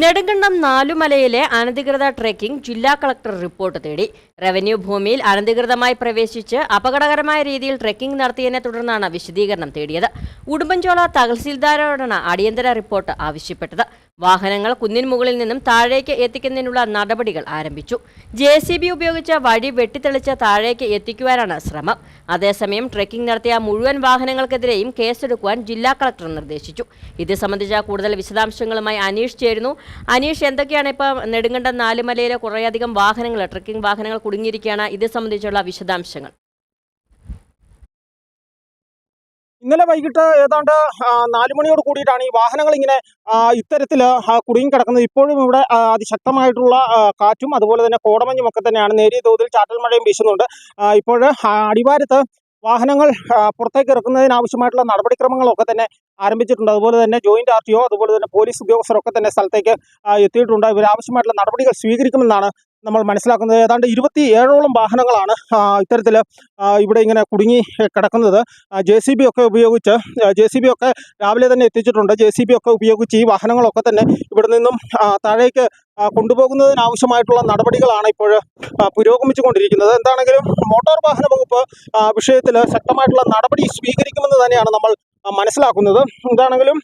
നെടുങ്കണ്ടം നാലുമലയിലെ അനധികൃത ട്രെക്കിംഗ് ജില്ലാ collector report തേടി. റവന്യൂ ഭൂമിയിൽ അനധികൃതമായി പ്രവേശിച്ച് അപകടകരമായ രീതിയിൽ ട്രെക്കിംഗ് നടത്തിയതിനെ തുടർന്നാണ് വിശദീകരണം തേടിയത്. ഉടുമ്പൻചോല തഹസീൽദാരോടാണ് അടിയന്തര റിപ്പോർട്ട് ആവശ്യപ്പെട്ടത്. വാഹനങ്ങൾ കുന്നിൻ മുകളിൽ നിന്നും താഴേക്ക് എത്തിക്കുന്നതിനുള്ള നടപടികൾ ആരംഭിച്ചു. ജെ സി ബി ഉപയോഗിച്ച വഴി വെട്ടിത്തെളിച്ച് താഴേക്ക് എത്തിക്കുവാനാണ് ശ്രമം. അതേസമയം ട്രെക്കിംഗ് നടത്തിയ മുഴുവൻ വാഹനങ്ങൾക്കെതിരെയും കേസെടുക്കുവാൻ ജില്ലാ കളക്ടർ നിർദ്ദേശിച്ചു. ഇത് സംബന്ധിച്ച കൂടുതൽ വിശദാംശങ്ങളുമായി അനീഷ് ചേരുന്നു. അനീഷ് എന്തൊക്കെയാണ് ഇപ്പോൾ നെടുങ്കണ്ടം നാലുമലയിലെ കുറേയധികം വാഹനങ്ങൾ ട്രെക്കിംഗ് വാഹനങ്ങൾ കുടുങ്ങിയിരിക്കുകയാണ്? ഇത് സംബന്ധിച്ചുള്ള വിശദാംശങ്ങൾ. ഇന്നലെ വൈകിട്ട് ഏതാണ്ട് നാലുമണിയോട് നാല് മണിയോട് കൂടിയിട്ടാണ് ഈ വാഹനങ്ങൾ ഇങ്ങനെ ഇത്തരത്തിൽ കുടുങ്ങി കിടക്കുന്നത്. ഇപ്പോഴും ഇവിടെ അതിശക്തമായിട്ടുള്ള കാറ്റും അതുപോലെ തന്നെ കോടമഞ്ഞും ഒക്കെ തന്നെയാണ് നേരിയ തോതിൽ ചാറ്റൽ മഴയും വീശുന്നുണ്ട്. ഇപ്പോൾ അടിവാരത്ത് വാഹനങ്ങൾ പുറത്തേക്ക് ഇറക്കുന്നതിനാവശ്യമായിട്ടുള്ള നടപടിക്രമങ്ങളൊക്കെ തന്നെ ആരംഭിച്ചിട്ടുണ്ട്. അതുപോലെ തന്നെ ജോയിന്റ് ആർ ടി ഒ അതുപോലെ തന്നെ പോലീസ് ഉദ്യോഗസ്ഥരൊക്കെ തന്നെ സ്ഥലത്തേക്ക് എത്തിയിട്ടുണ്ട്. ഇവർ ആവശ്യമായിട്ടുള്ള നടപടികൾ സ്വീകരിക്കുമെന്നാണ് നമ്മൾ മനസ്സിലാക്കുന്നത്. ഏതാണ്ട് ഇരുപത്തി ഏഴോളം വാഹനങ്ങളാണ് ഇത്തരത്തിൽ ഇവിടെ ഇങ്ങനെ കുടുങ്ങി കിടക്കുന്നത്. ജെ സി ബി ഒക്കെ ഉപയോഗിച്ച് ജെ സി ബി ഒക്കെ രാവിലെ തന്നെ എത്തിച്ചിട്ടുണ്ട്. ജെ സി ബി ഒക്കെ ഉപയോഗിച്ച് ഈ വാഹനങ്ങളൊക്കെ തന്നെ ഇവിടെ നിന്നും താഴേക്ക് കൊണ്ടുപോകുന്നതിനാവശ്യമായിട്ടുള്ള നടപടികളാണ് ഇപ്പോൾ പുരോഗമിച്ചുകൊണ്ടിരിക്കുന്നത്. എന്താണെങ്കിലും മോട്ടോർ വാഹന വകുപ്പ് വിഷയത്തിൽ ശക്തമായിട്ടുള്ള നടപടി സ്വീകരിക്കുമെന്ന് തന്നെയാണ് നമ്മൾ മനസ്സിലാക്കുന്നത്. എന്താണെങ്കിലും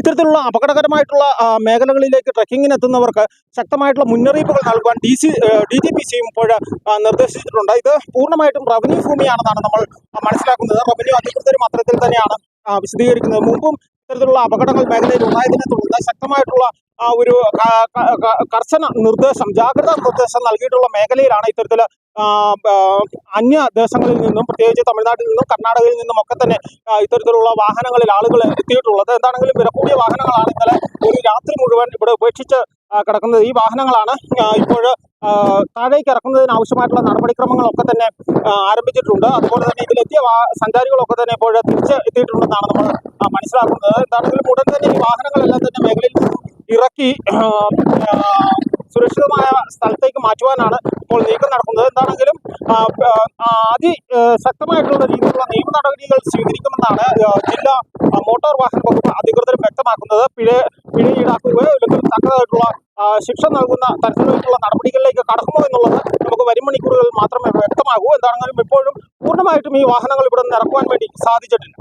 ഇത്തരത്തിലുള്ള അപകടകരമായിട്ടുള്ള മേഖലകളിലേക്ക് ട്രക്കിങ്ങിന് എത്തുന്നവർക്ക് ശക്തമായിട്ടുള്ള മുന്നറിയിപ്പുകൾ നൽകുവാൻ D C D G P സിയും ഇപ്പോൾ നിർദ്ദേശിച്ചിട്ടുണ്ട്. ഇത് പൂർണമായിട്ടും റവന്യൂ ഭൂമിയാണെന്നാണ് നമ്മൾ മനസ്സിലാക്കുന്നത്. റവന്യൂ അധികൃതരും അത്തരത്തിൽ തന്നെയാണ് വിശദീകരിക്കുന്നത്. മുമ്പും ഇത്തരത്തിലുള്ള അപകടങ്ങൾ മേഖലയിൽ ഉണ്ടായതിനെ തുടർന്ന് ശക്തമായിട്ടുള്ള ഒരു കർശന നിർദ്ദേശം ജാഗ്രതാ നിർദ്ദേശം നൽകിയിട്ടുള്ള മേഖലയിലാണ് ഇത്തരത്തിൽ അന്യ ദേശങ്ങളിൽ നിന്നും പ്രത്യേകിച്ച് തമിഴ്നാട്ടിൽ നിന്നും കർണാടകയിൽ നിന്നും ഒക്കെ തന്നെ ഇത്തരത്തിലുള്ള വാഹനങ്ങളിൽ ആളുകൾ എത്തിയിട്ടുള്ളത്. എന്താണെങ്കിലും വില കൂടിയ വാഹനങ്ങളാണ് ഇന്നലെ ഒരു രാത്രി മുഴുവൻ ഇവിടെ ഉപേക്ഷിച്ച് കിടക്കുന്നത്. ഈ വാഹനങ്ങളാണ് ഇപ്പോൾ താഴേക്ക് ഇറക്കുന്നതിന് ആവശ്യമായിട്ടുള്ള നടപടിക്രമങ്ങളൊക്കെ തന്നെ ആരംഭിച്ചിട്ടുണ്ട്. അതുപോലെ തന്നെ ഇതിലെത്തിയ സഞ്ചാരികളൊക്കെ തന്നെ ഇപ്പോൾ തിരിച്ച് എത്തിയിട്ടുണ്ടെന്നാണ് നമ്മൾ മനസ്സിലാക്കുന്നത്. എന്താണെങ്കിലും ഉടൻ തന്നെ ഈ വാഹനങ്ങളെല്ലാം തന്നെ മേഖലയിൽ ഇറക്കി സുരക്ഷിതമായ സ്ഥലത്തേക്ക് മാറ്റുവാനാണ് ഇപ്പോൾ നീക്കം നടക്കുന്നത്. എന്താണെങ്കിലും ആ, ആ, അതി ശക്തമായിട്ടുള്ള രീതിയിലുള്ള നിയമ നടപടികൾ സ്വീകരിക്കുമെന്നാണ് ജില്ലാ മോട്ടോർ വാഹന വകുപ്പ് അധികൃതർ വ്യക്തമാക്കുന്നത്. പിഴ പിഴ ഈടാക്കുകയോ അല്ലെങ്കിൽ തക്കതായിട്ടുള്ള ശിക്ഷ നൽകുന്ന തരത്തിലുള്ള നടപടികളിലേക്ക് കടക്കുമോ എന്നുള്ളത് നമുക്ക് വരും മണിക്കൂറുകളിൽ മാത്രമേ വ്യക്തമാകൂ. എന്താണെങ്കിലും ഇപ്പോഴും പൂർണമായിട്ടും ഈ വാഹനങ്ങൾ ഇവിടെ നിന്ന് ഇറക്കുവാൻ വേണ്ടി സാധിച്ചിട്ടില്ല.